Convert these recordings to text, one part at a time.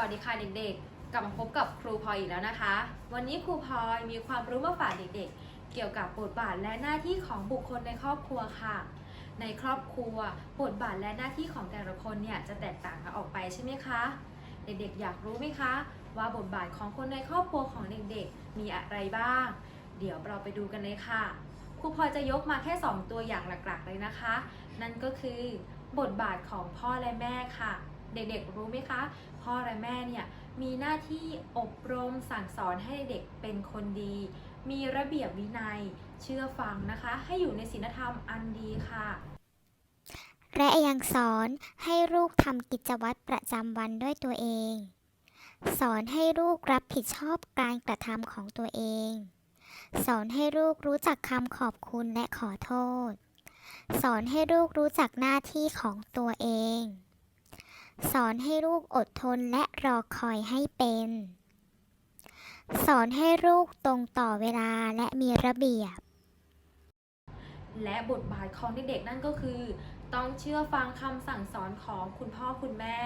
วัสดีค่ะเด็กๆ กลับมาพบกับครูพลอยอีกแล้วนะคะ วันนี้ครูพลอยมีความรู้มาฝากเด็กๆ เกี่ยวกับบทบาทและหน้าที่ของบุคคลในครอบครัวค่ะ ในครอบครัวบทบาทและหน้าที่ของแต่ละคนเนี่ยจะแตกต่างกันออกไปใช่ไหมคะ เด็กๆ อยากรู้ไหมคะ ว่าบทบาทของคนในครอบครัวของเด็กๆ มีอะไรบ้าง เดี๋ยวเราไปดูกันเลยค่ะ ครูพลอยจะยกมาแค่ 2 ตัวอย่างหลักๆ เลยนะคะ นั่นก็คือ บทบาทของพ่อและแม่ค่ะ เด็กๆ รู้ไหมคะ พ่อและแม่เนี่ยมีหน้าที่อบรมสั่งสอนให้เด็กเป็นคนดี มีระเบียบวินัยเชื่อฟังนะคะ ให้อยู่ในศีลธรรมอันดีค่ะและยังสอนให้ลูกทำกิจวัตรประจำวันด้วยตัวเอง สอนให้ลูกรับผิดชอบการกระทำของตัวเอง สอนให้ลูกรู้จักคำขอบคุณและขอโทษ สอนให้ลูกรู้จักหน้าที่ของตัวเอง สอนให้ลูกอดทนและรอคอยให้เป็น สอนให้ลูกตรงต่อเวลาและมีระเบียบ และบทบาทของเด็กๆนั่นก็คือ ต้องเชื่อฟังคำสั่งสอนของคุณพ่อคุณแม่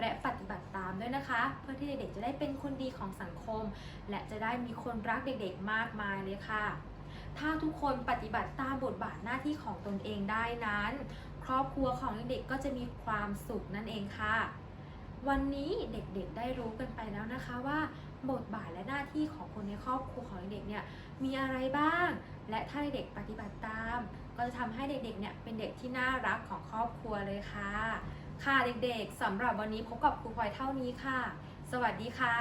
และปฏิบัติตามด้วยนะคะ เพื่อที่เด็กๆจะได้เป็นคนดีของสังคม และจะได้มีคนรักเด็กๆมากมายเลยค่ะถ้าทุกคนปฏิบัติตามบทบาทหน้าที่ของตนเองได้นั้น ครอบครัวของเด็กๆก็จะมีความสุขนั่นเองค่ะ วันนี้เด็กๆได้รู้กันไปแล้วนะคะว่า บทบาทและหน้าที่ของคนในครอบครัวของเด็กเนี่ยมีอะไรบ้าง และถ้าเด็กปฏิบัติตาม ก็จะทำให้เด็กๆเนี่ยเป็นเด็กที่น่ารักของครอบครัวเลยค่ะ ค่ะเด็กๆสำหรับวันนี้พบกับครูพลอยเท่านี้ค่ะ สวัสดีค่ะ